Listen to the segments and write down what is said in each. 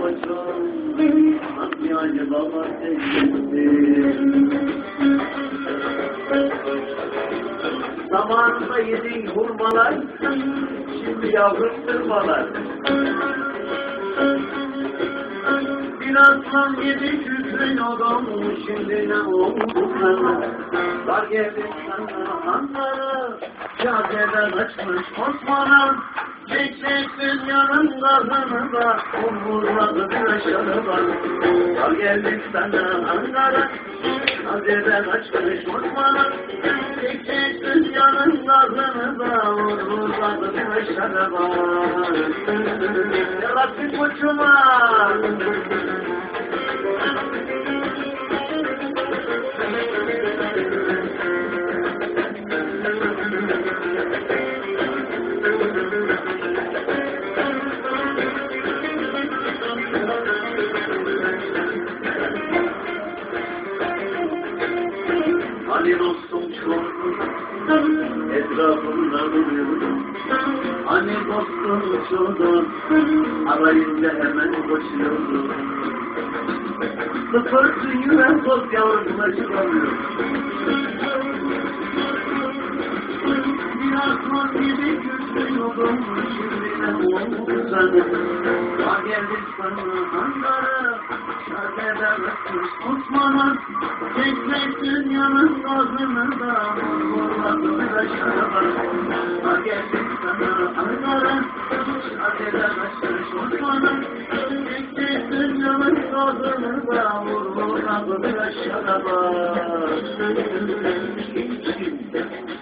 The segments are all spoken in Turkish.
koçum Hangi acı Zamanında yediğin hurmalar Şimdi yavrum tırmalar Bir aslan yedi kükrüyorum Şimdi ne oldu sana Dar geldi sana anları Cadeden açmış Osman'a Çekecek dünyanın gazını da Umurladı bir aşağı var. Dar geldi sana Ankara Cadeden açmış Osman'a. Çekecek dünyanın gazını da Umurladı bir aşağı var Ya Rabbi koçuma Hani dostum çok etrafımda duruyor Hani dostum çok arayınca hemen koşuyor Sıfır dünya dost yavrusuna çıkamıyor Bir aslan gibi küçülüyordum Şimdi ne oldu sana Var geldik sana Ankara Şarkıda bakmış Osman'a Çekmek dünyanın gazını da Vurmadı aşağı Var geldik sana Ankara Şarkıda bakmış da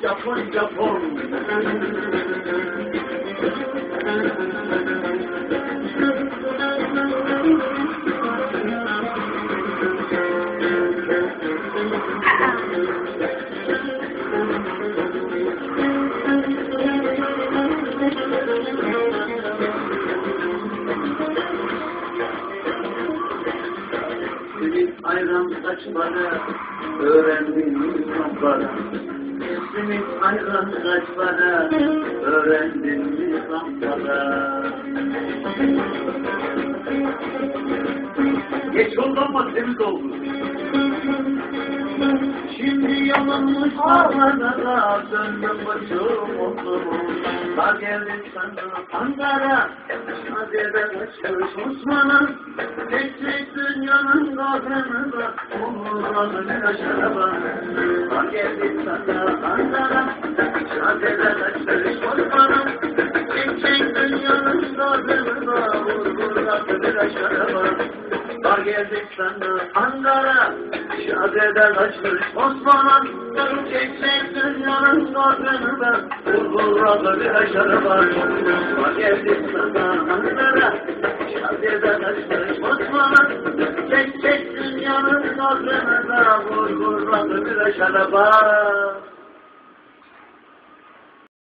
Japon Japon ayran kaç para? Öğrendim Simit ayran kaç para öğrendim mi para Geç oldu ama temiz oldu Şimdi yanılmış dağlara döndüm başım oldu Dar geldim sana Ankara. Şadede kaçmış Osman'a Tek dünyanın gazını da Umurladı bir aşağıda Dar geldim sana Ankara Şadede kaçmış Osman'a Tek dünyanın gazını da Umurladı bir aşağıda Dar geldik sana Ankara Şadeden açmış Osman'a Çekecek dünyanın gazını da Vurguladı bir aşarı var Dar geldik sana Ankara Osman'a Çekecek dünyanın gazını da Vurguladı bir aşarı var